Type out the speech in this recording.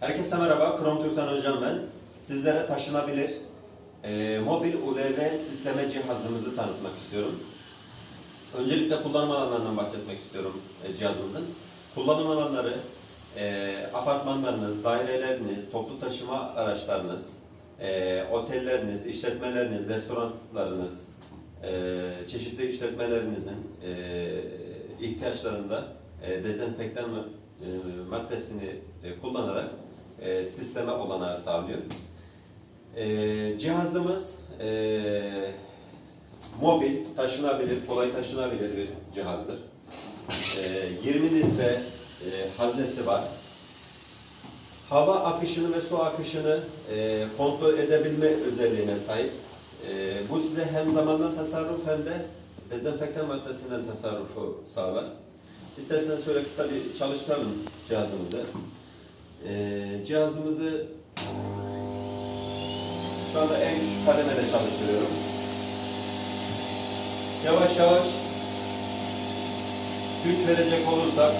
Herkese merhaba, Krom Türk'ten hocam ben. Sizlere taşınabilir e, mobil ULV sisteme cihazımızı tanıtmak istiyorum. Öncelikle kullanım alanlarından bahsetmek istiyorum e, cihazımızın. Kullanım alanları, e, apartmanlarınız, daireleriniz, toplu taşıma araçlarınız, e, otelleriniz, işletmeleriniz, restoranlarınız, e, çeşitli işletmelerinizin e, ihtiyaçlarında e, dezenfektan e, maddesini e, kullanarak e, sisteme olanağı sağlıyor. E, cihazımız e, mobil, taşınabilir, kolay taşınabilir bir cihazdır. E, 20 litre e, haznesi var. Hava akışını ve su akışını e, kontrol edebilme özelliğine sahip. E, bu size hem zamandan tasarruf hem de dezenfektan maddesinden tasarrufu sağlar. İsterseniz şöyle kısa bir çalıştıralım cihazımızı. E, cihazımızı şu anda en küçük kademede çalıştırıyorum. Yavaş yavaş güç verecek olursak